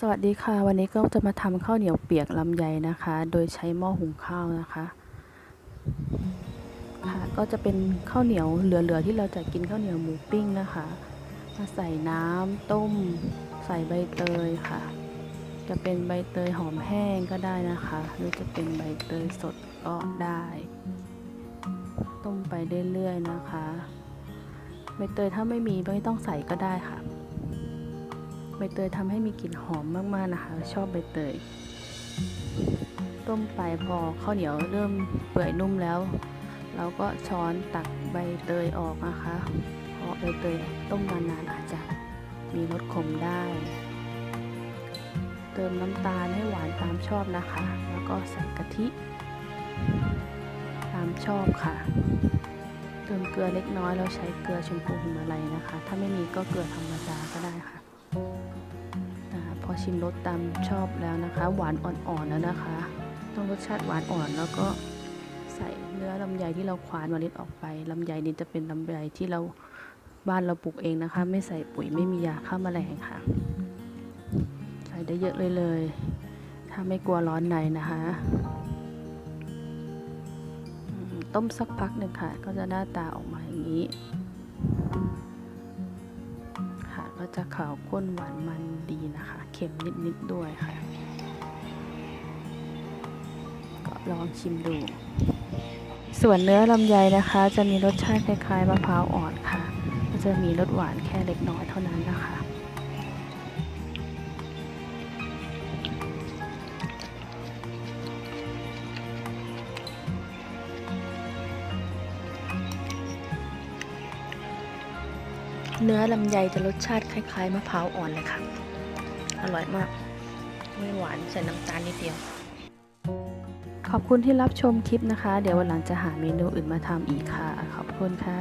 สวัสดีค่ะ วันนี้ก็จะมาทำข้าวเหนียวเปียกลำไยนะคะ โดยใช้หม้อหุงข้าวนะคะค่ะก็จะเป็นข้าวเหนียวเหลือๆที่เราจะกินข้าวเหนียวหมูปิ้งนะคะ มาใส่น้ำต้ม ใส่ใบเตยค่ะ จะเป็นใบเตยหอมแห้งก็ได้นะคะ หรือจะเป็นใบเตยสดก็ได้ ต้มไปเรื่อยๆนะคะ ใบเตยถ้าไม่มีไม่ต้องใส่ก็ได้ค่ะ ใบเตยทำให้มีกลิ่นหอมมากๆนะคะ ชอบใบเตย ต้มไปพอข้าวเหนียวเริ่มเปื่อยนุ่มแล้ว เราก็ช้อนตักใบเตยออกนะคะ เพราะใบเตยต้มนานๆอาจจะมีรสขมได้ เติมน้ำตาลให้หวานตามชอบนะคะ แล้วก็ใส่กะทิ ตามชอบค่ะ เติมเกลือเล็กน้อยเราใช้เกลือชมพูหิมาลัยนะคะ ถ้าไม่มีก็เกลือธรรมดาก็ได้ค่ะ ชิมรสตามชอบแล้วนะคะ หวานอ่อนๆแล้วนะคะ ต้องรสชาติหวานอ่อนแล้วก็ใส่เนื้อลำไยที่เราควานเมล็ดออกไปลำไยนี้จะเป็นลำไยที่เราบ้านเราปลูกเองนะคะ ไม่ใส่ปุ๋ยไม่มียาฆ่าแมลงค่ะ ใส่ได้เยอะเลยเลย ถ้าไม่กลัวร้อนในนะคะต้มสักพักหนึ่งค่ะ ก็จะหน้าตาออกมาอย่างนี้ ค่ะก็จะขาวข้นหวานมัน นะคะ เค็มนิดๆด้วยค่ะ ก็ลองชิมดู ส่วนเนื้อลำไยนะคะ จะมีรสชาติคล้ายๆมะพร้าวอ่อนค่ะก็จะมีรสหวานแค่เล็กน้อยเท่านั้นนะคะ เนื้อลำไยจะรสชาติคล้ายๆมะพร้าวอ่อนเลยค่ะ อร่อยมาก ไม่หวานใส่น้ำตาลนิดเดียว ขอบคุณที่รับชมคลิปนะคะ เดี๋ยววันหลังจะหาเมนูอื่นมาทำอีกค่ะ ขอบคุณค่ะ